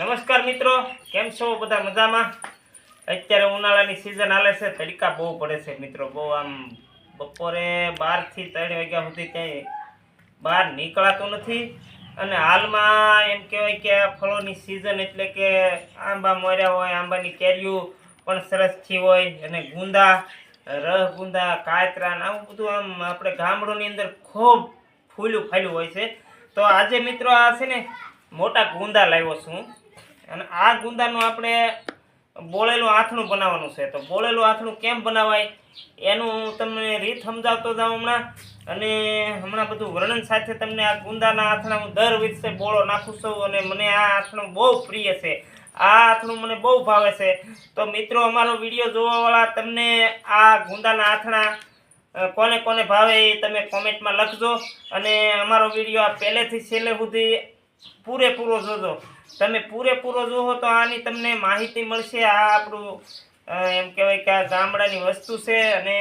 નમસ્કાર મિત્રો, કેમ છો? બધા મજામાં? અત્યારે ઉનાળાની સિઝન હાલે છે, તડકા બહુ પડે છે મિત્રો. બહુ આમ બપોરે બારથી ત્રણ વાગ્યા સુધી ક્યાંય બહાર નીકળાતું નથી. અને હાલમાં એમ કહેવાય કે ફળોની સિઝન એટલે કે આંબા મોર્યા હોય, આંબાની કેરીઓ પણ સરસ થઈ હોય. અને ગુંદા, રહ ગુંદા કાયતરા ને આવું બધું આમ આપણે ગામડોની અંદર ખૂબ ફૂલ્યું ફાલ્યું હોય છે. તો આજે મિત્રો આ છે ને, મોટા ગુંદા લાવ્યો છું. અને આ ગુંદાનું આપણે બોળેલું આથણું બનાવવાનું છે. તો બોળેલું આથણું કેમ બનાવાય? એનું હું તમને રીત સમજાવતો જાઉં હમણાં. અને હમણાં બધું વર્ણન સાથે તમને આ ગુંદાના આથણા હું દર વિશે બોળો નાખું છું અને મને આ આથણું બહુ પ્રિય છે. આ આથણું મને બહુ ભાવે છે. તો મિત્રો, અમારો વીડિયો જોવાવાળા તમને આ ગુંદાના આથણા કોને કોને ભાવે એ તમે કોમેન્ટમાં લખજો. અને અમારો વીડિયો આ પહેલેથી છેલ્લે સુધી પૂરેપૂરો જોજો. તમે પૂરેપૂરો જોવો તો આની તમને માહિતી મળશે. આ આપણું એમ કહેવાય કે આ ગામડાની વસ્તુ છે અને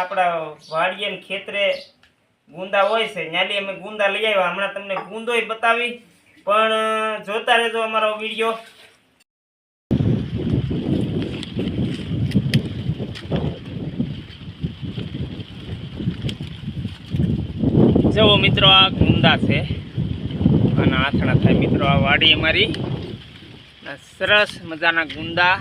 આપણા વાડીએ ખેતરે ગુંદા હોય છે. ન્યાલી અમે ગુંદા લઈ આવ્યા. હમણાં તમને ગુંદોય બતાવી. પણ જોતા રહેજો અમારો વીડિયો. જુઓ મિત્રો, આ ગુંદા છે. અને આથણા થાય. મિત્રો આ વાડી અમારી. સરસ મજાના ગુંદા.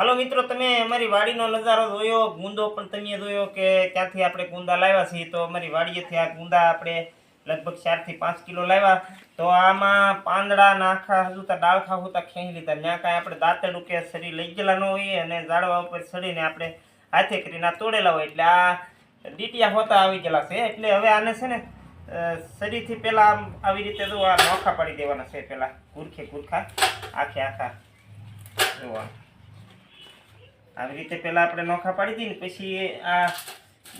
હાલો મિત્રો, તમે અમારી વાડીનો નજારો જોયો, ગુંદો પણ તમે જોયો કે ક્યાંથી આપણે ગુંદા લાવ્યા છીએ? તો અમારી વાડીએથી આ ગુંદા આપણે લગભગ ચારથી પાંચ કિલો લાવ્યા. તો આમાં પાંદડા, નાખા, હજુ તો ડાળખા હોતા ખેંચી લીધા. ત્યાં કાંઈ આપણે દાંતડું કે સરી લઈ ગયેલા ન હોઈએ અને ઝાડવા ઉપર સડીને આપણે હાથે કરીને તોડેલા હોય. એટલે આ ડીટિયા હોતા આવી ગયેલા છે. એટલે હવે આને છે ને સરીથી પહેલાં આમ આવી રીતે જો આ નોખા પાડી દેવાના છે. પહેલાં ગુરખે ગુરખા, આખે આખા. જોવા આવી રીતે પહેલાં આપણે નોખા પાડી દઈએ ને પછી આ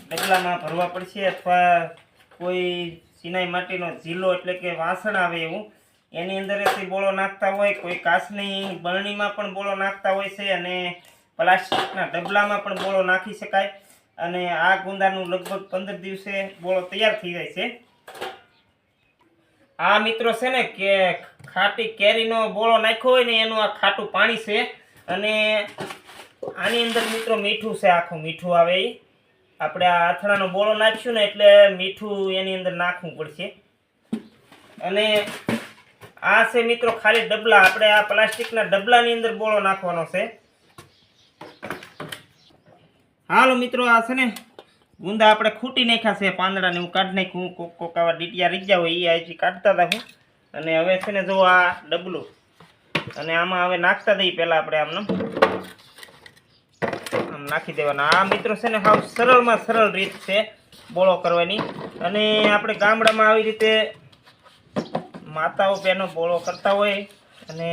ડબલામાં ભરવા પડશે અથવા કોઈ સિનાઈ માટીનો ઝીલો એટલે કે વાસણ આવે એવું, એની અંદરથી બોળો નાખતા હોય, કોઈ કાચની બરણીમાં પણ બોળો નાખતા હોય છે અને પ્લાસ્ટિકના ડબલામાં પણ બોળો નાખી શકાય અને આ ગુંદાનું લગભગ પંદર દિવસે બોળો તૈયાર થઈ જાય છે. આ મિત્રો છે ને કે ખાટી કેરીનો બોળો નાખ્યો હોય ને એનું આ ખાટું પાણી છે અને આની અંદર મિત્રો મીઠું છે, આખું મીઠું આવે એ આપણે આ અથડાનો બોળો નાખ્યું ને એટલે મીઠું એની અંદર નાખવું પડશે. અને આ છે મિત્રો ખાલી ડબલા, આપણે આ પ્લાસ્ટિકના ડબલાની અંદર બોળો નાખવાનો છે. હાલો મિત્રો, આ છે ને ગુંદા આપણે ખૂટી નાખ્યા છે, પાંદડાને હું કાઢી નાખ્યું. કોક કોક આવા ડીટિયા ગયા હોય એ હજી કાઢતા હતા હું. અને હવે છે ને જો આ ડબલું, અને આમાં હવે નાખતા દઈએ પહેલાં આપણે આમને. નાખી દેવાના. આ મિત્રો છે ને સાવ સરળમાં સરળ રીત છે બોળો કરવાની. અને આપણે ગામડામાં આવી રીતે માતાઓ બહેનો બોળો કરતા હોય અને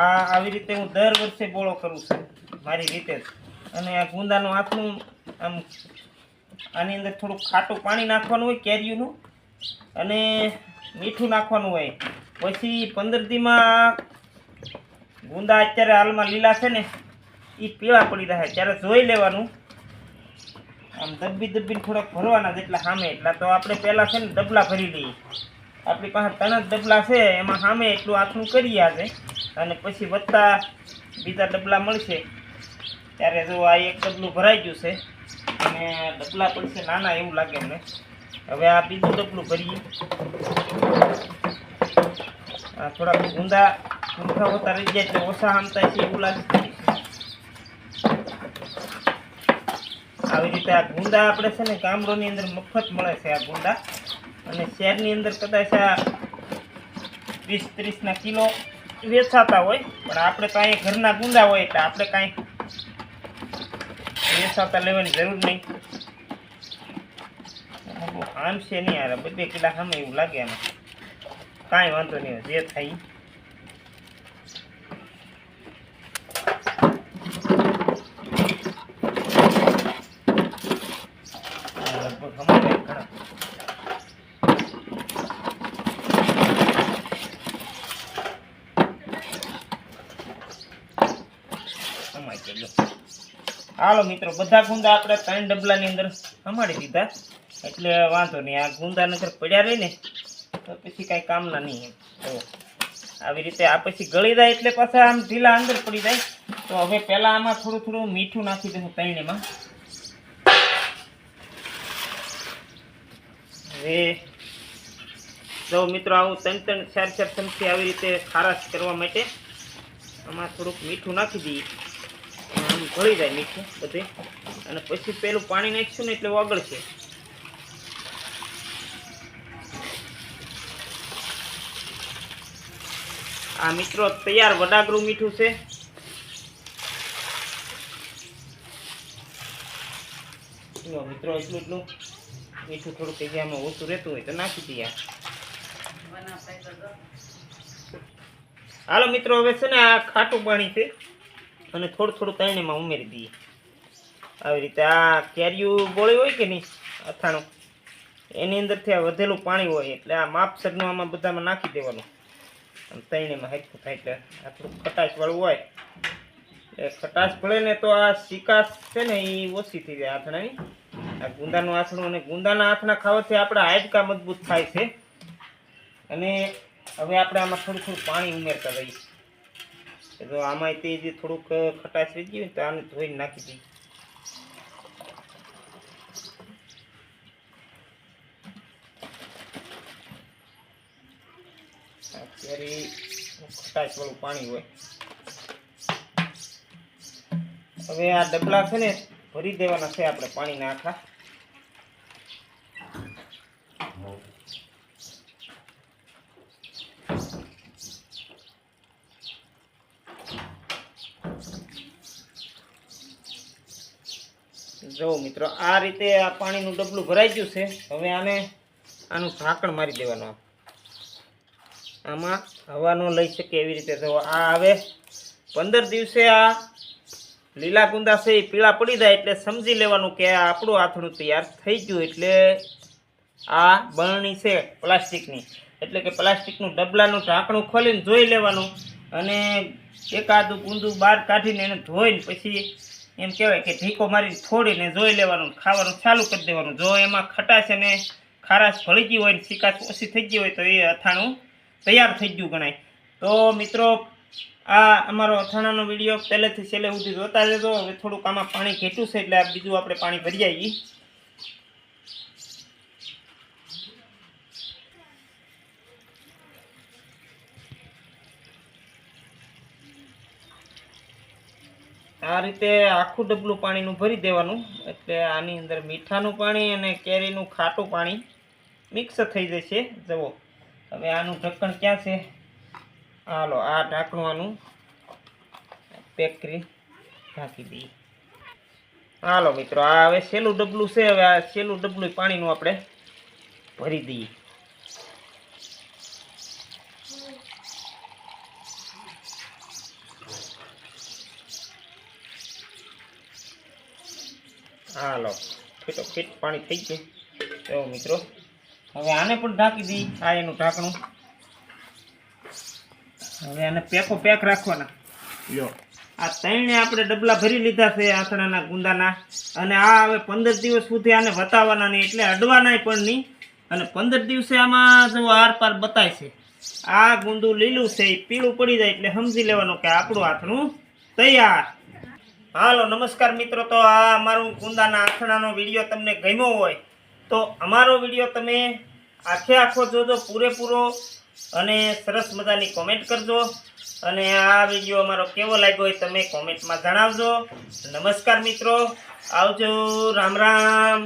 આ આવી રીતે હું દર વર્ષે બોળો કરું છું મારી રીતે અને આ ગુંદાનું હાથનું આમ આની અંદર થોડુંક ખાટું પાણી નાખવાનું હોય કેરીનું અને મીઠું નાખવાનું હોય. પછી પંદર દીમાં ગુંદા અત્યારે હાલમાં લીલા છે ને એ પીળા પડી રહ્યા ત્યારે જોઈ લેવાનું, આમ દબ્બી દબ્બીને થોડાક ભરવાના જેટલા સામે એટલા તો આપણે પહેલાં છે ને ડબલા ભરી લઈએ આપણી પાસે ત્રણ જ ડબલા છે, એમાં સામે એટલું આથું કરી આજે. અને પછી વધતા બીજા ડબલા મળશે. ત્યારે જો આ એક ડબલું ભરાઈ ગયું છે, અને ડબલા પડશે નાના એવું લાગે અમને. હવે આ બીજું ડબલું ભરીએ. થોડાક ઊંધા ઊંધા હોતા રહી જાય એટલે ઓછા આમતા છે એવું લાગે. આવી રીતે આ ગુંદા આપણે છે ને ગામડોની અંદર મફત મળે છે આ ગુંદા અને શહેરની અંદર કદાચ આ વીસ ત્રીસના કિલો વેચાતા હોય, પણ આપણે તો અહીંયા ઘરના ગુંદા હોય એટલે આપણે કાંઈ વેચાતા લેવાની જરૂર નહીં. આમ છે નહીં યાર, બધે કિલ્લા સામે એવું લાગે એમાં કાંઈ વાંધો નહીં, જે થાય હાલો મિત્રો, બધા ગુંદા આપણે ત્રણ ડબલાની અંદર સમાડી દીધા. એટલે વાંધો નહીં, આ ગુંદા નગર પડ્યા રહે ને, તો પછી કાંઈ કામના નહીં એમ. આવી રીતે આ પછી ગળી જાય એટલે પાછા આમ ઢીલા અંદર પડી જાય. તો હવે પહેલાં આમાં થોડું થોડું મીઠું નાખી દઉં તૈણીમાં. હવે જો મિત્રો, આવું ત્રણ ત્રણ ચાર ચાર ચમચી આવી રીતે ખારાશ કરવા માટે આમાં થોડુંક મીઠું નાખી દઈએ. ગળી જાય મીઠું બધે. અને પછી પેલું પાણી નાખીશું ને એટલે ઓગળશે આ મિત્રો તૈયાર વડાગરું મીઠું છે. મિત્રો એટલું એટલું મીઠું થોડુંક જગ્યામાં ઓછું રહેતું હોય તો નાખી દઈએ. હાલો મિત્રો હવે છે ને આ ખાટું પાણી છે. અને થોડું થોડું તણીમાં ઉમેરી દઈએ. આવી રીતે આ કેરીયું ગોળી હોય કે નહીં, અથાણું, એની અંદરથી આ વધેલું પાણી હોય એટલે આ માપસરનું આમાં બધામાં નાખી દેવાનું. અને તણીમાં હેરખું થાય એટલે આ થોડું ખટાશવાળું હોય. એ ખટાશ ભળે ને તો આ શિકાસ છે ને એ ઓછી થઈ જાય આથણાની આ ગુંદાનું આથણું અને ગુંદાના આથણા ખાવાથી આપણા હાડકા મજબૂત થાય છે. અને હવે આપણે આમાં થોડું થોડું પાણી ઉમેરતા રહીએ તો આમાં તે જે થોડુંક ખટાશ રહી ગયું તો આને ધોઈને નાખી દઈએ. અત્યારે ખટાશ વાળું પાણી હોય. હવે આ ડબલા છે ને ભરી દેવાના છે આપણે પાણીના આખા. જો મિત્રો, આ રીતે આ પાણીનું ડબલું ભરાઈ ગયું છે. હવે આને આનું ઢાંકણ મારી દેવાનું આમાં. હવા ન લઈ શકે એવી રીતે. જો આ હવે પંદર દિવસે આ લીલા ગુંદા છે એ પીળા પડી જાય એટલે સમજી લેવાનું કે આ આપણું આથણું તૈયાર થઈ ગયું એટલે આ બરણી છે પ્લાસ્ટિકની. એટલે કે પ્લાસ્ટિકનું ડબલાનું ઢાંકણું ખોલીને જોઈ લેવાનું અને એકાદું ગુંદું બહાર કાઢીને એને ધોઈને પછી એમ કહેવાય કે ઢીકો મારી છોડીને જોઈ લેવાનું, ખાવાનું ચાલુ કરી દેવાનું. જો એમાં ખટાશ અને ખારાશ ભળી ગઈ હોય ને શિકાશ ઓછી થઈ ગઈ હોય તો એ અથાણું તૈયાર થઈ ગયું ગણાય. તો મિત્રો, આ અમારો અથાણાનો વીડિયો પહેલેથી છેલ્લે સુધી જોતા રહેજો. હવે થોડુંક આમાં પાણી ઘેટું છે એટલે આ બીજું આપણે પાણી ભરી આવીએ. આ રીતે આખું ડબલું પાણીનું ભરી દેવાનું. એટલે આની અંદર મીઠાનું પાણી અને કેરીનું ખાટું પાણી મિક્સ થઈ જશે. જવો હવે આનું ઢક્કણ ક્યાં છે? હાલો, આ ઢાંકણું આનું પેક કરી ઢાંકી દઈએ. હાલો મિત્રો, આ હવે છેલ્લું ડબલું છે. હવે આ છેલ્લું ડબલું પાણીનું આપણે ભરી દઈએ. હાલો ફીટો ફીટ પાણી થઈ ગયું. એવો મિત્રો. હવે આને પણ ઢાંકી દઈ આ એનું ઢાંકણું. હવે આને પેકો પેક રાખવાના. લો. આ ત્રણે આપણે ડબલા ભરી લીધા છે આથણાના ગુંદાના. અને આ હવે પંદર દિવસ સુધી આને વતાવવાના નહીં, એટલે અડવાનાય પણ નહીં. અને પંદર દિવસે આમાં જો આર પાર બતાય છે. આ ગુંદું લીલું છે, એ પીળું પડી જાય એટલે સમજી લેવાનું કે આપણું આથણું તૈયાર. હાલો, નમસ્કાર મિત્રો. તો આ અમારું કુંદાના આંખણાનો વીડિયો તમને ગમ્યો હોય, તો અમારો વીડિયો તમે આખે આખો જોજો, પૂરેપૂરો અને સરસ મજાની કોમેન્ટ કરજો. અને આ વીડિયો અમારો કેવો લાગ્યો હોય તમે કોમેન્ટમાં જણાવજો. નમસ્કાર મિત્રો. આવજો, રામ રામ.